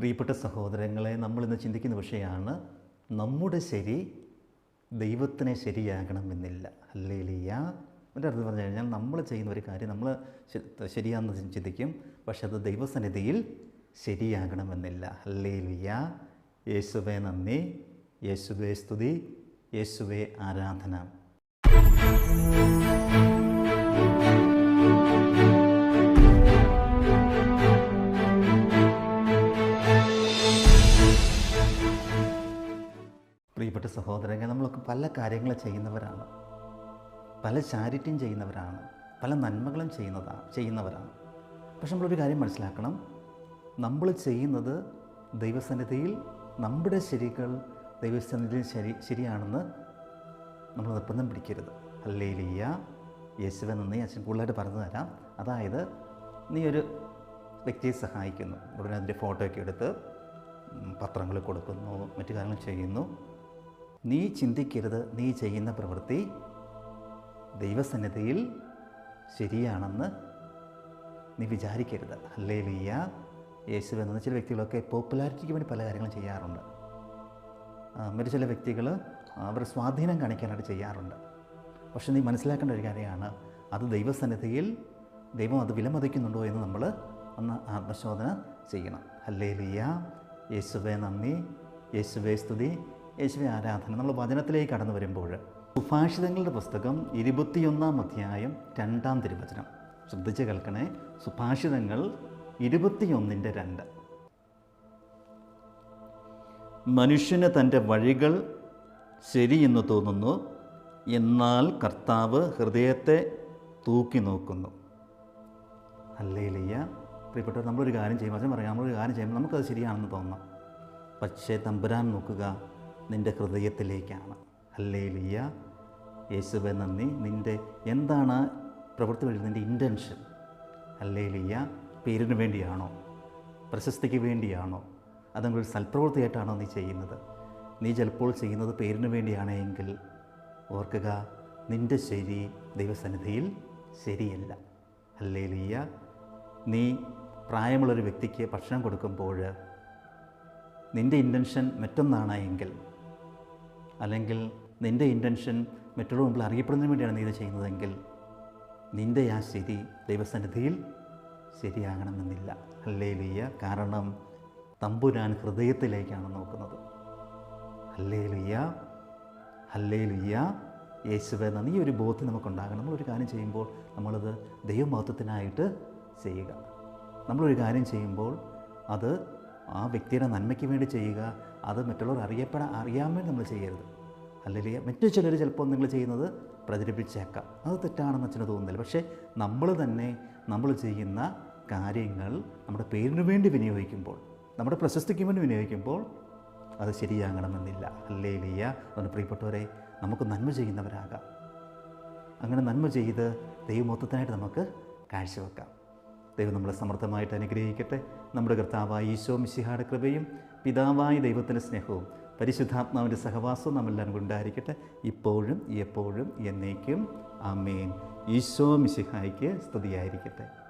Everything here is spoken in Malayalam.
പ്രിയപ്പെട്ട സഹോദരങ്ങളെ നമ്മൾ ഇന്ന് ചിന്തിക്കുന്ന വിഷയമാണ് നമ്മുടെ ശരി ദൈവത്തിനെ ശരിയാകണമെന്നില്ല. അല്ലേലിയ എന്റെ അർത്ഥം പറഞ്ഞു കഴിഞ്ഞാൽ നമ്മൾ ചെയ്യുന്ന ഒരു കാര്യം നമ്മൾ ശരിയാണെന്ന് ചിന്തിക്കും. പക്ഷെ അത് ദൈവസന്നിധിയിൽ ശരിയാകണമെന്നില്ല. അല്ലേലിയ യേശുവേ നന്ദി. യേശുവേ സ്തുതി. യേശുവേ ആരാധന. പ്രിയപ്പെട്ട സഹോദരങ്ങൾ നമ്മളൊക്കെ പല കാര്യങ്ങൾ ചെയ്യുന്നവരാണ്. പല ചാരിറ്റിയും ചെയ്യുന്നവരാണ്. പല നന്മകളും ചെയ്യുന്നതാണ് ചെയ്യുന്നവരാണ്. പക്ഷെ നമ്മളൊരു കാര്യം മനസ്സിലാക്കണം. നമ്മൾ ചെയ്യുന്നത് ദൈവസന്നിധിയിൽ നമ്മുടെ ശരികൾ ദൈവസന്നിധിയിൽ ശരി ശരിയാണെന്ന് നമ്മൾ നിർബന്ധം പിടിക്കരുത്. അല്ലേലിയ യേശുവൻ നന്ദി. അച്ഛൻ കൂടുതലായിട്ട് പറഞ്ഞു തരാം. അതായത് നീ ഒരു വ്യക്തിയെ സഹായിക്കുന്നു. ഉടനെ അതിന്റെ ഫോട്ടോയൊക്കെ എടുത്ത് പത്രങ്ങൾ കൊടുക്കുന്നു മറ്റു കാര്യങ്ങൾ ചെയ്യുന്നു. നീ ചിന്തിക്കരുത് നീ ചെയ്യുന്ന പ്രവൃത്തി ദൈവസന്നിധിയിൽ ശരിയാണെന്ന് നീ വിചാരിക്കരുത്. അല്ലേ ലിയ യേശു എന്ന ചില വ്യക്തികളൊക്കെ പോപ്പുലാരിറ്റിക്ക് വേണ്ടി പല കാര്യങ്ങളും ചെയ്യാറുണ്ട്. മറ്റു ചില വ്യക്തികൾ അവർ സ്വാധീനം കാണിക്കാനായിട്ട് ചെയ്യാറുണ്ട്. പക്ഷെ നീ മനസ്സിലാക്കേണ്ട ഒരു കാര്യമാണ്. അത് ദൈവസന്നിധിയിൽ ദൈവം അത് വിലമതിക്കുന്നുണ്ടോ എന്ന് നമ്മൾ ഒന്ന് ആത്മശോധന ചെയ്യണം. അല്ലേ ലിയ യേശുവേ നന്ദി. യേശുവേ സ്തുതി. യേശുവെ ആരാധന. നമ്മൾ വചനത്തിലേക്ക് കടന്നു വരുമ്പോൾ സുഭാഷിതങ്ങളുടെ പുസ്തകം ഇരുപത്തിയൊന്നാം അധ്യായം രണ്ടാം തിരുവചനം. ശ്രദ്ധിച്ച് കേൾക്കണേ. സുഭാഷിതങ്ങൾ ഇരുപത്തിയൊന്നിന്റെ രണ്ട്. മനുഷ്യന് തന്റെ വഴികൾ ശരിയെന്ന് തോന്നുന്നു. എന്നാൽ കർത്താവ് ഹൃദയത്തെ തൂക്കി നോക്കുന്നു. അല്ലേലിയ പ്രിയപ്പെട്ടവർ നമ്മളൊരു കാര്യം ചെയ്യുമ്പോൾ പറയാം നമ്മളൊരു കാര്യം ചെയ്യുമ്പോൾ നമുക്കത് ശരിയാണെന്ന് തോന്നാം പക്ഷേ തമ്പുരാൻ നോക്കുക. നിന്റെ ഹൃദയത്തിലേക്കാണ്. അല്ലേ ലിയ യേശുവെ നന്ദി. നിന്റെ എന്താണ് പ്രവൃത്തി വഴി നിന്റെ ഇന്റൻഷൻ അല്ലേ ലിയ പേരിന് വേണ്ടിയാണോ? പ്രശസ്തിക്ക് വേണ്ടിയാണോ? അതെങ്കിൽ സൽപ്രവൃത്തിയായിട്ടാണോ നീ ചെയ്യുന്നത്? നീ ചിലപ്പോൾ ചെയ്യുന്നത് പേരിന് വേണ്ടിയാണെങ്കിൽ ഓർക്കുക നിന്റെ ശരി ദൈവസന്നിധിയിൽ ശരിയല്ല. അല്ലേ ലിയ നീ പ്രായമുള്ളൊരു വ്യക്തിക്ക് ഭക്ഷണം കൊടുക്കുമ്പോൾ നിന്റെ ഇന്റൻഷൻ മറ്റൊന്നാണ് എങ്കിൽ അല്ലെങ്കിൽ നിന്റെ ഇന്റൻഷൻ മറ്റുള്ള മുമ്പിൽ അറിയപ്പെടുന്നതിന് വേണ്ടിയാണ് നീ ഇത് ചെയ്യുന്നതെങ്കിൽ നിന്റെ ആ ശരി ദൈവസന്നിധിയിൽ ശരിയാകണമെന്നില്ല. അല്ലേലിയ കാരണം തമ്പുരാൻ ഹൃദയത്തിലേക്കാണ് നോക്കുന്നത്. ഹല്ലേലുയ്യ. ഹല്ലേലുയ്യ. യേശുവെ നന്ദി ഒരു ബോധ്യം നമുക്കുണ്ടാകണം. നമ്മളൊരു കാര്യം ചെയ്യുമ്പോൾ നമ്മളത് ദൈവമഹത്വത്തിനായിട്ട് ചെയ്യുക. നമ്മളൊരു കാര്യം ചെയ്യുമ്പോൾ അത് ആ വ്യക്തിയുടെ നന്മയ്ക്ക് വേണ്ടി ചെയ്യുക അത് മറ്റുള്ളവർ അറിയപ്പെടാൻ അറിയാൻ വേണ്ടി നമ്മൾ ചെയ്യരുത്. അല്ലെങ്കിൽ മറ്റു ചിലർ ചിലപ്പോൾ നിങ്ങൾ ചെയ്യുന്നത് പ്രചരിപ്പിച്ചേക്കാം. അത് തെറ്റാണെന്ന് അച്ഛന് തോന്നുന്നില്ല. പക്ഷേ നമ്മൾ തന്നെ നമ്മൾ ചെയ്യുന്ന കാര്യങ്ങൾ നമ്മുടെ പേരിന് വേണ്ടി വിനിയോഗിക്കുമ്പോൾ നമ്മുടെ പ്രശസ്തിക്ക് വേണ്ടി വിനിയോഗിക്കുമ്പോൾ അത് ശരിയാകണമെന്നില്ല. അല്ലേ ലിയ അതുകൊണ്ട് പ്രിയപ്പെട്ടവരെ നമുക്ക് നന്മ ചെയ്യുന്നവരാകാം. അങ്ങനെ നന്മ ചെയ്ത് ദൈവമൊത്തത്തിനായിട്ട് നമുക്ക് കാഴ്ചവെക്കാം. ദൈവം നമ്മളെ സമർത്ഥമായിട്ട് അനുഗ്രഹിക്കട്ടെ. നമ്മുടെ കർത്താവായ ഈശോ മിശിഹായുടെ കൃപയും പിതാവായ ദൈവത്തിന്റെ സ്നേഹവും പരിശുദ്ധാത്മാവിന്റെ സഹവാസവും നമ്മളെല്ലാം ഉണ്ടായിരിക്കട്ടെ. ഇപ്പോഴും എപ്പോഴും എന്നേക്കും. ആമേൻ. ഈശോ മിശിഹായ്ക്ക് സ്തുതിയായിരിക്കട്ടെ.